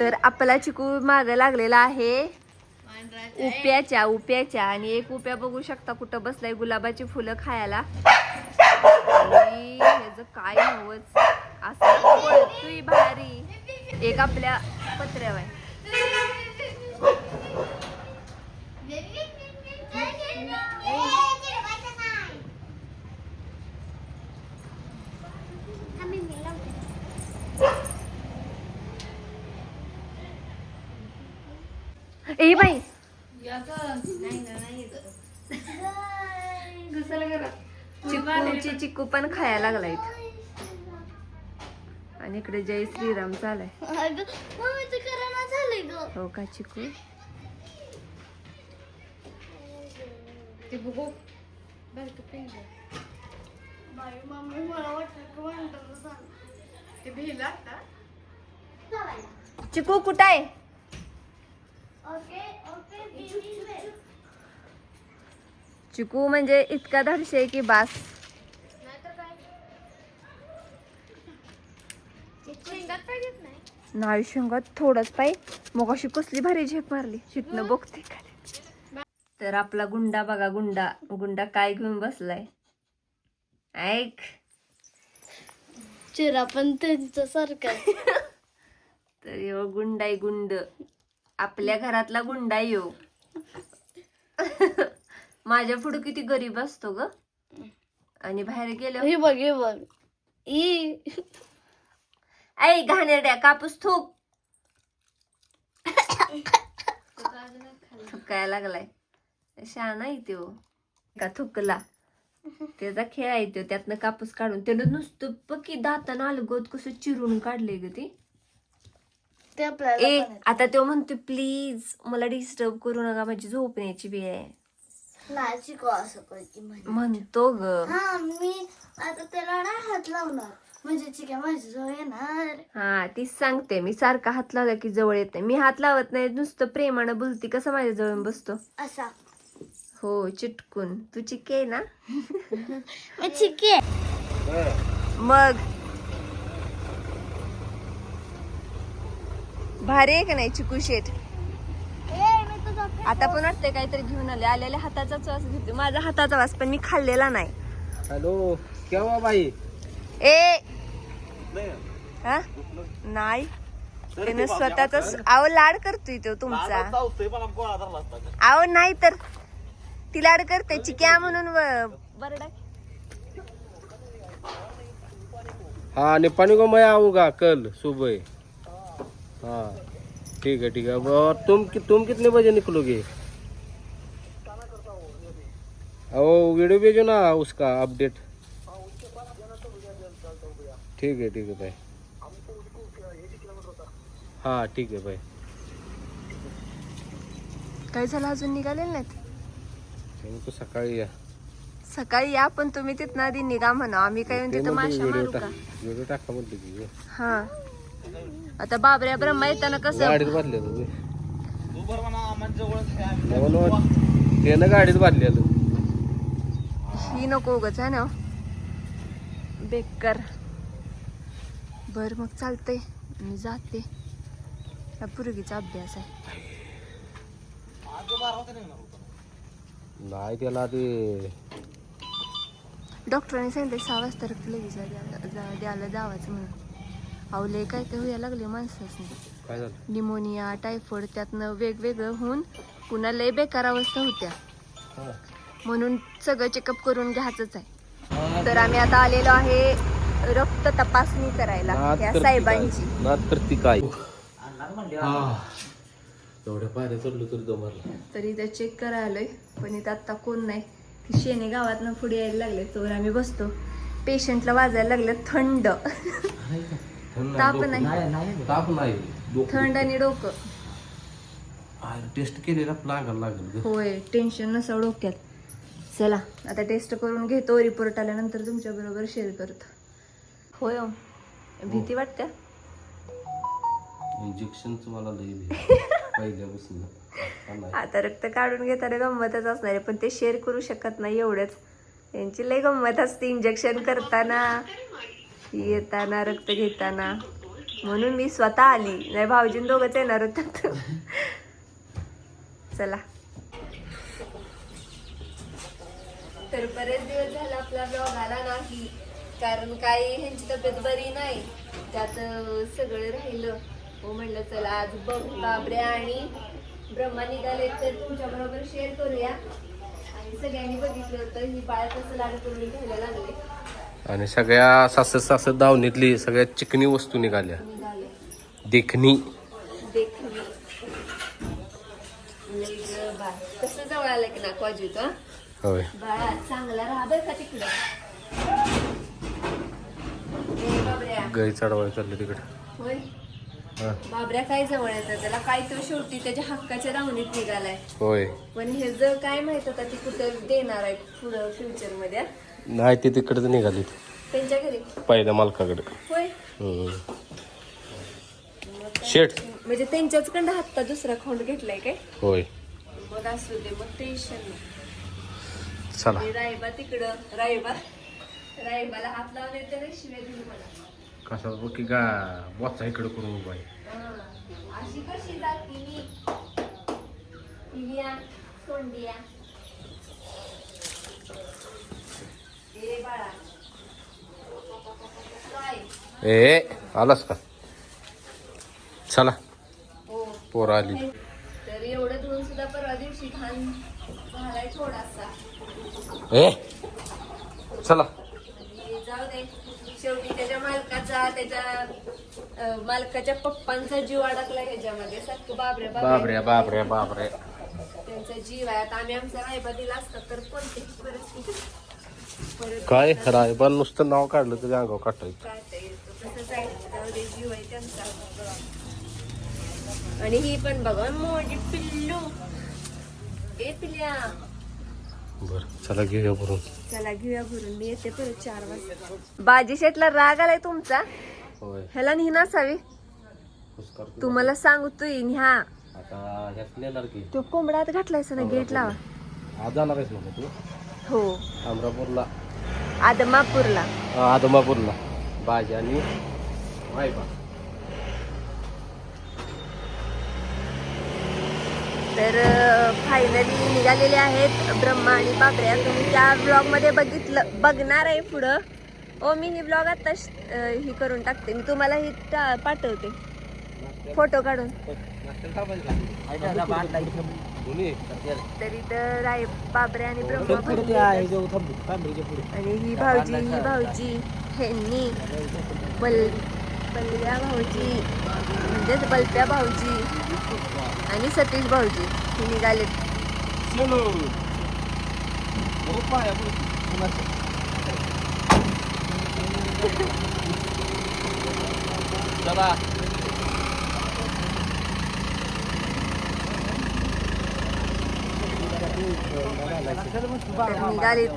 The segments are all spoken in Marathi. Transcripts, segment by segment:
तर आपला चिकू माग लागलेला आहे. उप्याच्या उप्याच्या. आणि एक उप्या बघू शकता कुठं बसलाय गुलाबाची फुलं खायला. आणि ह्याचं काय नवच. असं भारी. एक आपल्या पत्र्यावर. ए बाई. चिकूची चिकू पण खायला लागलाय आणि इकडे जय श्रीराम चालाय. हो का चिकू? चिकू कुठं आहे? चिकू म्हणजे इतका धाडशी आहे की बास. नाही? शेंगात थोडंच पाय. मग अशी कसली भारी झेप मारली. शिकणं बघते का तर आपला गुंडा बघा गुंडा. गुंडा काय घेऊन बसलाय? ऐक. चिरा पण त्यांच्या सारखा तर यो गुंडाई गुंड. आपल्या घरातला गुंडा यो माझ्या पुढे किती गरीब असतो ग. आणि बाहेर गेलो हे बघ हे बघ. ई. ऐ घाणेरड्या कापूस थूक. थुकायला लागलाय. शहाणा आहे त्यो. का थुकला? त्याचा खेळ आहे त्यो. त्यातनं कापूस काढून त्यानं नुसतं पकी दातानं आलं गोत कसं चिरून काढले ग ते. ते आपल्याला ए पण येतं. आता तो म्हणतो प्लीज मला डिस्टर्ब करू नका माझी झोपण्याची वेळ आहे. नाही शिकव असं कधी म्हणतो. ग. हा मी आता त्याला नाही हात लावणार. म्हणजे चिक्या माझी जवळ येणार. हा तीच सांगते. मी सारखा हात लावला की जवळ येत नाही. मी हात लावत नाही नुसतं प्रेमानं बोलती. कसं माझ्या जवळ बसतो? असा. हो चिटकून. तू चिके आहे ना? मी चिके मग? भारी आहे का नाही? चिकू शेट. आता पण वाटतंय काहीतरी घेऊन आले. आलेल्या हाताचाच वास घेते. माझा हाताचा वास पण मी खाल्लेला नाही. हेलो क्या हुआ भाई? ए! हा? नाही. त्यानं स्वतःच आव लाड करतोय तो तुमचा. आव नाही तर. ती लाड करते. चिक्या म्हणून व- बरडा हाँ निपानी को मैं आऊंगा कल सुबह हाँ. ठीक है ठीक है और तुम कि- तुम कितने बजे निकलोगे? ओ वीडियो भेजो ना उसका अपडेट. ठीक है ठीक है भाई हाँ ठीक है भाई काय झालं? अजून निघालेलं नाहीत? तुमको सकाळी या. सकाळी या पण तुम्ही तिथं आधी निघा म्हणा. आम्ही काय येऊन तिथं माशा व्हिडिओ मारू का? टाक व्हिडिओ टाका म्हटलं की. हा. आता बाबऱ्या ब्रह्मा येताना कसं? गाडीत बांधले तुम्ही त्यानं गाडीत बांधलेलं ही नको उगच आहे ना? बेकार. बर मग चालतंय. मी जाते. या पुरगीचा अभ्यास आहे. नाही त्याला ते डॉक्टरांनी सांगितलं सहा वाजता रक्त लगेच द्यायला जा- द्यायला जावाचं म्हणून. अहो लय काय काय व्हायला लागले काय झालं? निमोनिया टायफॉइड त्यातनं वेगवेगळं होऊन पुन्हा लय बेकार अवस्था होत्या. हा. म्हणून सगळं चेकअप करून घ्यायचंच आहे. तर आम्ही आता आलेलो आहे रक्त तपासणी करायला नाद या करती साहेबांची काय? नाद करती काय? एवढ्या पायऱ्या चढलो तरी दमरला तर इथं चेक करायला आलोय पण इथं आत्ता कोण नाही. ती शेणे गावातनं पुढे यायला लागले तर आम्ही बसतो. पेशंटला वाजायला लागलं थंड. ताप नाही. ताप नाही. डोकं थंड आणि डोकं. टेस्ट केलेला लागायला लागेल ग. होय टेन्शन नसावं डोक्यात. चला आता टेस्ट करून घेतो. रिपोर्ट आल्यानंतर तुमच्या बरोबर शेअर करतो. होय हो. भीती वाटते? इंजेक्शनचं मला लई भीती पहिल्यापासून. नाही. आता रक्त काढून घेताना गंमतच असणार आहे पण ते शेअर करू शकत नाही एवढंच. यांची लई गंमत असते इंजेक्शन करताना. येताना रक्त घेताना. म्हणून मी स्वतः आली. नाही भाऊजीन दोघंच येणार होतात चला. तर बरेच दिवस झाला आपला ब्लॉग आला नाही. कारण काही ह्यांची तब्येत बरी नाही. त्यात सगळं राहिलं. हो म्हणलं चला आज बघ बाबरे आणि ब्रह्मा निघाले तर तुमच्या बरोबर शेअर करूया. आणि सगळ्यांनी बघितलं होतं ही बाळ कसं लाड करून घ्यायला लागले आणि सगळ्या सासर सासर दावणीतली सगळ्यात चिकनी वस्तू निघाल्या. निघाले देखणी. देखणी. लई ग बाळ कसं जवळ आलं की ना कॉजू तो होय. गाई चढवायला चाललं तिकडे. होय? बाबऱ्या काय जवळ येतं त्याला काय तो शेवटी त्याच्या हक्काच्या दावणीत निघालाय. होय. पण हे जर काय माहीत होता ती कुठं देणार आहे पुढं फ्युचरमध्ये? नाही ते तिकडेच निघाली त्यांच्या घरी? पहिल्या मालकाकडे. होय? हम्म. शेठ. म्हणजे त्यांच्याच कडं हत्ता दुसरा खोंड घेतलाय काय? होय. मग असू दे मग टेन्शन नाही. चला. रायबा तिकडं रायबा रायबाला हात लावून येते ना शिव्या दिली मला. कसा की का बोचा इकडे करून उभा आहे. हा. अशी कशी जाती मी पिलिया सोंडिया ए आलास का? चला. पोर आली. तर एवढं धुवून सुद्धा परवा दिवशी घाण झालाय थोडासा. ए चला. आणि जाऊ दे. शेवटी त्याच्या मालकाचा त्याच्या मालकाच्या पप्पांचा जीव अडकला ह्याच्यामध्ये सारखं बाबरे बाबऱ्या. बाबऱ्या बाबऱ्या त्यांचा जीव आहे. आता आम्ही आमचा रायबा दिला असता तर कोणतीही परिस्थिती? काय? रायबान नुसतं नाव काढलं तरी अंगाव काटायचं आणि ही पण बघा मोठी पिल्लू. ए पिल्ल्या बर चला घेऊया भरून. चला घेऊया भरून. मी येते परत चार वाजता. बाजी शेटला राग आलाय तुमचा? होय. ह्याला नाही नसावी पुष्कर तुम्हाला सांगतोय ह्या आता ह्यात नेणार की? तो कोंबडात घातलायस ना गेट लावा. आज जाणार आहेस ना तू? हो. अमरापूरला. आदमापूरला. आदमापूरला. भाजी आणि वायबा. तर फायनली निघालेले आहेत ब्रह्मा आणि बाबऱ्या तुम्ही त्या ब्लॉगमध्ये बघितलं बघणार आहे पुढं. ओ मी ही ब्लॉग आता ही करून टाकते. मी तुम्हाला ही टा- पाठवते. फोटो काढून. तरी तर आहे. बाबरे आणि ब्रह्मा बघितले. आणि ही भाऊजी ही भाऊजी. ह्यांनी बल बलव्या भाऊजी. म्हणजेच बलप्या भाऊजी. आणि सतीश भाऊजी. हे निघाले तर निघालेत.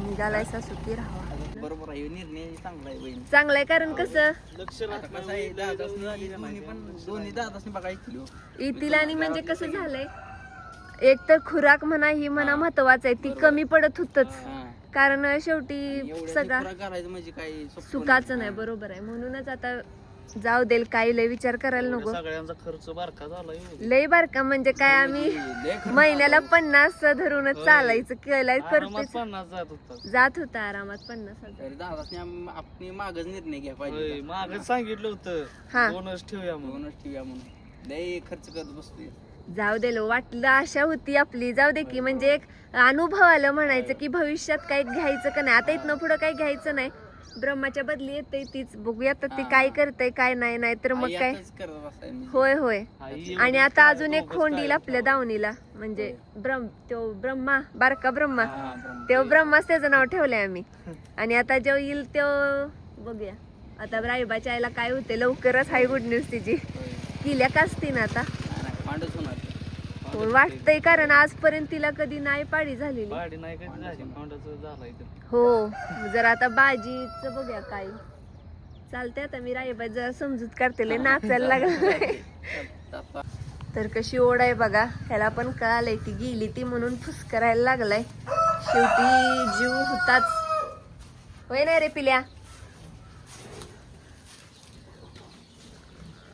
निघालायचा सुखी राहावा. बरोबर आहे निर्णय चांगला आहे बहीण. चांगलंय कारण कसं? आहे पण दोन्ही बघा येतील आणि म्हणजे कसं झालंय? एक तर खुराक म्हणा ही म्हणा महत्वाचं आहे. ती कमी पडत होतच. कारण शेवटी सगळा करायचं म्हणजे काही सुखाचं नाही. बरोबर आहे. म्हणूनच आता जाऊ देल काही लय विचार करायला नको. सगळ्यांचा खर्च बारका झाला लय बारका म्हणजे काय आम्ही महिन्याला पन्नास धरूनच चालायचं केलाय पन्नास जात होता. आरामात पन्नास आपण मागच निर्णय घ्या पाहिजे मागच सांगितलं होतं. हा. दोनच ठेवूया म्हणून. दोनच ठेवूया म्हणून. लय खर्च करत बसतोय. जाऊ दे लो वाटलं आशा होती आपली. जाऊ दे की म्हणजे एक अनुभव आलं म्हणायचं की भविष्यात काय घ्यायचं का नाही? आता इथनं पुढं काही घ्यायचं नाही. ब्रह्माच्या बदली येते तीच बघूया आता ती काय करते काय नाही नाही तर मग काय? म्हणजे. होय होय. आणि आता अजून एक खोंड येईल आपल्या दावणीला म्हणजे ब्रह्म तो ब्रह्मा बारका ब्रह्मा. ब्रह्म. तो ब्रह्माच त्याचं नाव ठेवलंय आम्ही. आणि आता जो येईल तो बघूया. आता राईबाच्या आईला काय होते लवकरच हाय गुड न्यूज तिची. किल्या काचती ना आता नाही, नाही, पांडूच होणार हो, वाटतंय कारण आजपर्यंत तिला कधी नाही झालेली. कधी झाली? हो जर आता बाजीच बघूया काय. चालतंय आता मी राईबा जरा समजूत करते लय नाचायला लागलाय. आता. तर कशी ओढ आहे बघा ह्याला पण कळालंय ती गेली ती म्हणून फुस करायला लागलाय. शेवटी जीव होताच. होय नाही रे पिल्या?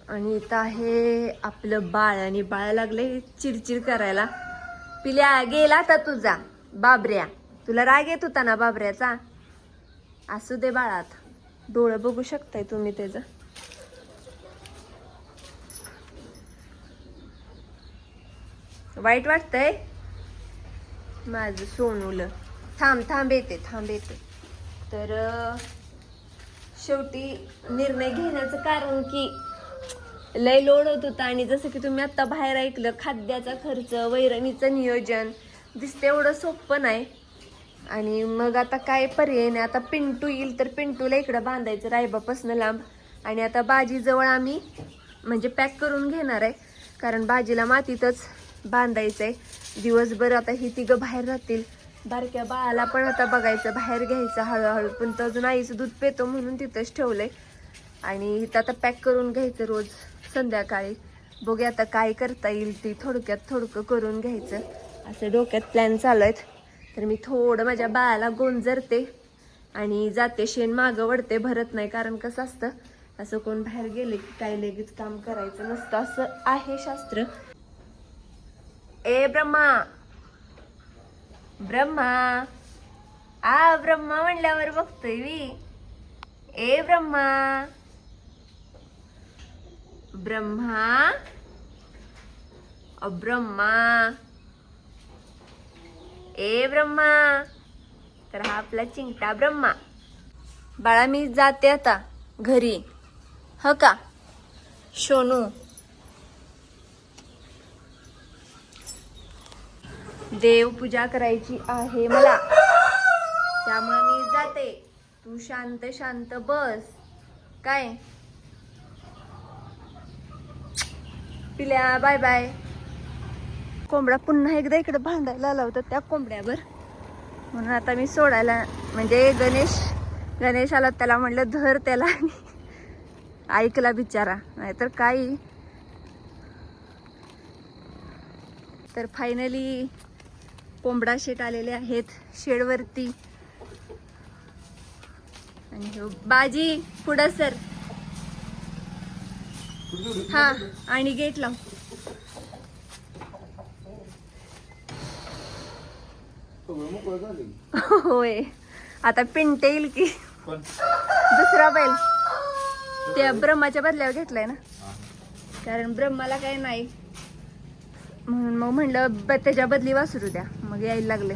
आणि इथं आहे आपलं बाळ आणि बाळ लागले चिडचिड करायला. पिल्या गेला आता तुझा बाबऱ्या. तुला राग येत होता ना बाबऱ्याचा? असू दे बाळात. डोळं बघू शकताय तुम्ही त्याचं. वाईट वाटतंय? माझं सोनूलं. थांब थांब येते थांब येते. तर शेवटी निर्णय घेण्याचं कारण की लय लोड होत होता आणि जसं की तुम्ही आत्ता बाहेर ऐकलं खाद्याचा खर्च वैरणीचं नियोजन दिसतं एवढं सोपं नाही. आणि मग आता काय पर्याय नाही. आता पिंटू येईल तर पिंटूला इकडं बांधायचं रायबापासनं लांब. आणि आता बाजीजवळ आम्ही म्हणजे पॅक करून घेणार आहे. कारण बाजीला मातीतच बांधायचं आहे दिवसभर आता ही तिघं बाहेर राहतील. बारक्या बाळाला पण आता बघायचं बाहेर घ्यायचं हळूहळू. पण तो अजून आईचं दूध पितो म्हणून तिथंच ठेवलं आहे आणि इथं आता पॅक करून घ्यायचं रोज. संध्याकाळी. बघूया आता काय करता येईल ती थोडक्यात थोडकं करून घ्यायचं. असं डोक्यात प्लॅन चालू आहेत. तर मी थोडं माझ्या बाळाला गोंजरते आणि जाते शेण मागं वडते भरत नाही कारण कसं असतं असं कोण बाहेर गेले की काय लगेच काम करायचं नसतं असं आहे शास्त्र. ए ब्रह्मा! ब्रह्मा! आ ब्रह्मा म्हणल्यावर बघतोय मी. ए ब्रह्मा! ब्रह्मा अब्रह्मा ए ब्रह्मा तर हा आपला चिंटा ब्रह्मा. बाळा मी जाते आता घरी. ह का? शोनू देव पूजा करायची आहे मला. त्यामुळे मी जाते. तू शांत शांत बस. काय? पिल्या बाय बाय. कोंबडा पुन्हा एकदा इकडे भांडायला आला होता त्या कोंबड्यावर. म्हणून आता मी सोडायला म्हणजे गणेश गणेश आला त्याला म्हणलं धर त्याला ऐकला बिचारा. नाहीतर काही तर फायनली कोंबडा शेट आलेले आहेत शेडवरती. आणि बाजी पुढं सर. हा आणि गेट लाव. होय. आता पिंटे येईल की. दुसरा बैल. त्या ब्रह्माच्या बदल्यावर घेतलाय ना. कारण ब्रह्माला काय नाही. म्हणून मग म्हणलं त्याच्या बदली वासरू द्या. मग यायला लागले